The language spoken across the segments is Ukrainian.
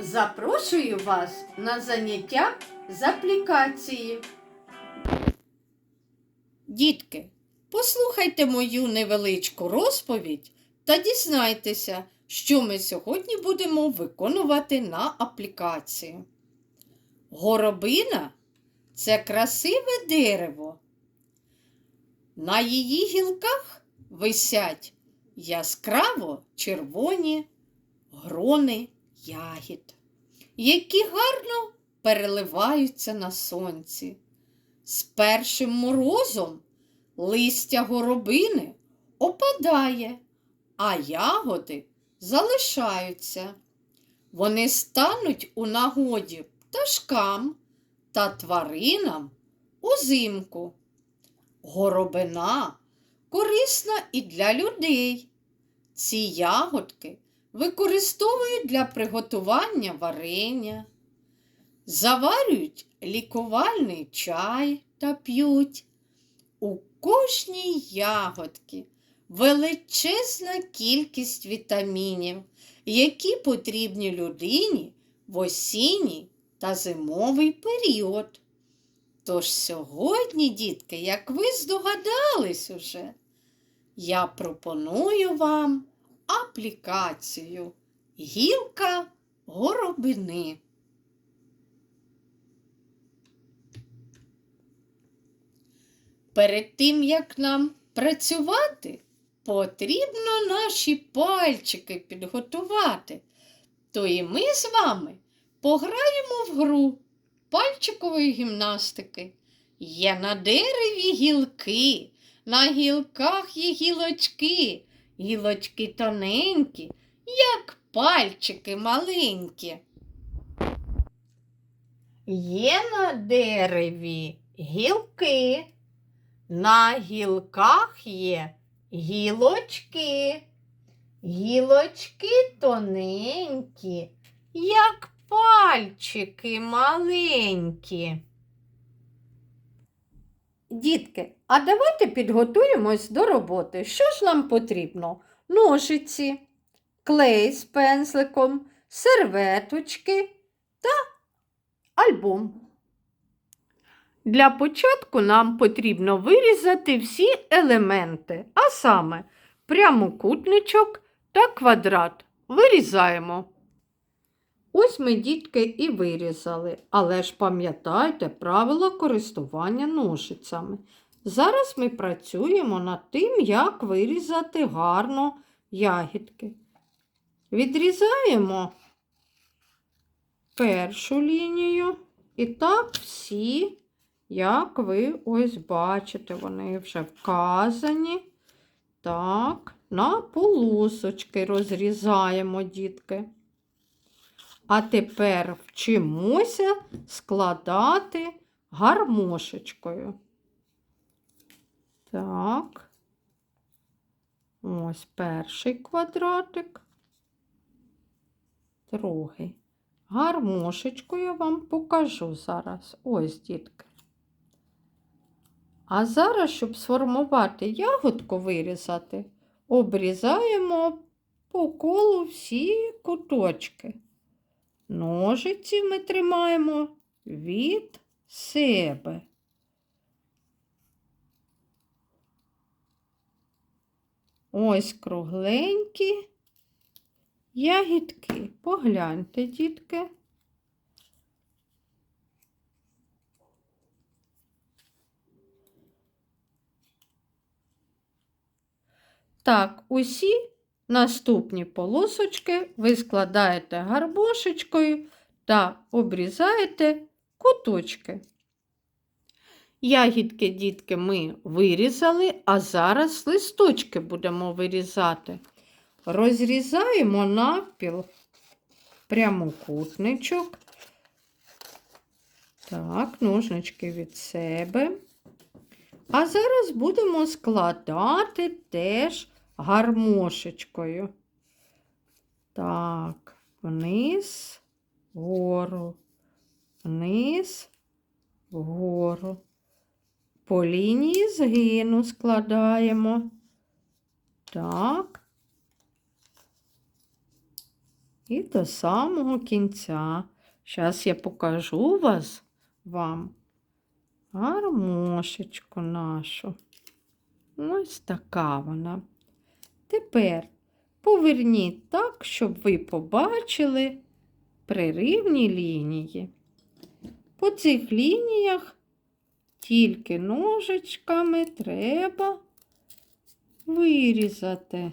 Запрошую вас на заняття з аплікації. Дітки, послухайте мою невеличку розповідь та дізнайтеся, що ми сьогодні будемо виконувати на аплікації. Горобина це красиве дерево. На її гілках висять яскраво червоні грони ягід, які гарно переливаються на сонці. З першим морозом листя горобини опадає, а ягоди залишаються. Вони стануть у нагоді пташкам та тваринам узимку. Горобина корисна і для людей. Ці ягодки використовують для приготування варення, заварюють лікувальний чай та п'ють. У кожній ягодці величезна кількість вітамінів, які потрібні людині в осінній та зимовий період. Тож сьогодні, дітки, як ви здогадались уже, я пропоную вам аплікацію Гілка горобини. Перед тим, як нам працювати, потрібно наші пальчики підготувати. То і ми з вами пограємо в гру пальчикової гімнастики. Є на дереві гілки, на гілках є гілочки. Гілочки тоненькі, як пальчики маленькі. Є на дереві гілки, на гілках є гілочки. Гілочки тоненькі, як пальчики маленькі. Дітки, а давайте підготуємось до роботи. Що ж нам потрібно? Ножиці, клей з пензликом, серветочки та альбом. Для початку нам потрібно вирізати всі елементи, а саме прямокутничок та квадрат. Вирізаємо. Ось ми, дітки, і вирізали, але ж пам'ятайте правила користування ножицями. Зараз ми працюємо над тим, як вирізати гарно ягідки. Відрізаємо першу лінію і так всі, як ви ось бачите, вони вже вказані. Так, на полосочки розрізаємо, дітки. А тепер вчимося складати гармошечкою. Так, ось перший квадратик, другий. Гармошечкою я вам покажу зараз. Ось, дітки. А зараз, щоб сформувати ягодку вирізати, обрізаємо по колу всі куточки. Ножиці ми тримаємо від себе. Ось кругленькі ягідки. Погляньте, дітки. Так, усі наступні полосочки ви складаєте гарбошечкою та обрізаєте куточки. Ягідки, дітки, ми вирізали, а зараз листочки будемо вирізати. Розрізаємо навпіл прямокутничок. Так, ножнички від себе. А зараз будемо складати теж гармошечкою. Так, вниз, вгору, вниз, вгору. По лінії згину складаємо. Так. І до самого кінця. Зараз я покажу вас вам гармошечку нашу. Ось така вона. Тепер поверніть так, щоб ви побачили приривні лінії. По цих лініях тільки ножичками треба вирізати.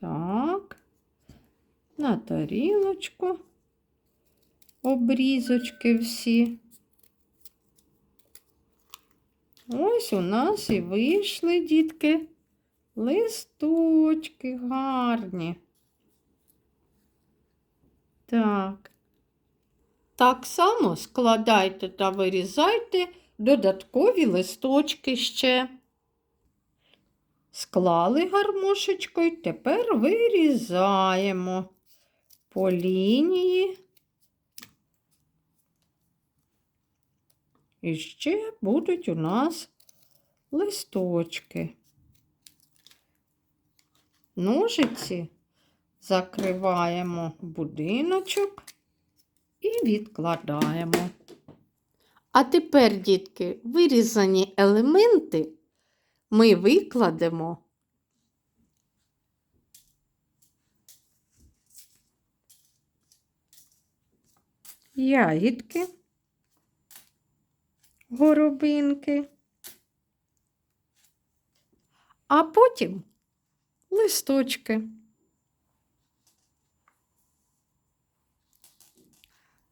Так, на тарілочку обрізочки всі. Ось у нас і вийшли, дітки, листочки гарні. Так. Так само складайте та вирізайте додаткові листочки ще. Склали гармошечкою, тепер вирізаємо по лінії. І ще будуть у нас листочки. Ножиці закриваємо будиночок і відкладаємо. А тепер, дітки, вирізані елементи ми викладемо ягідки, горобинки, а потім листочки.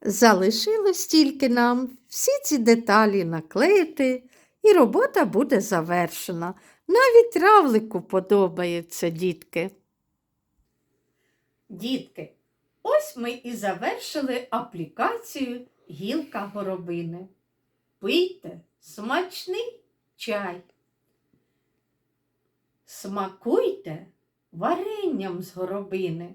Залишилось тільки нам всі ці деталі наклеїти, і робота буде завершена. Навіть равлику подобається, дітки. Дітки, ось ми і завершили аплікацію гілка горобини. Пийте смачний чай. Смакуйте варенням з горобини.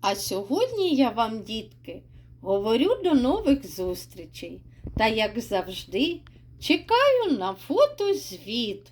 А сьогодні я вам, дітки, говорю до нових зустрічей та, як завжди, чекаю на фотозвіт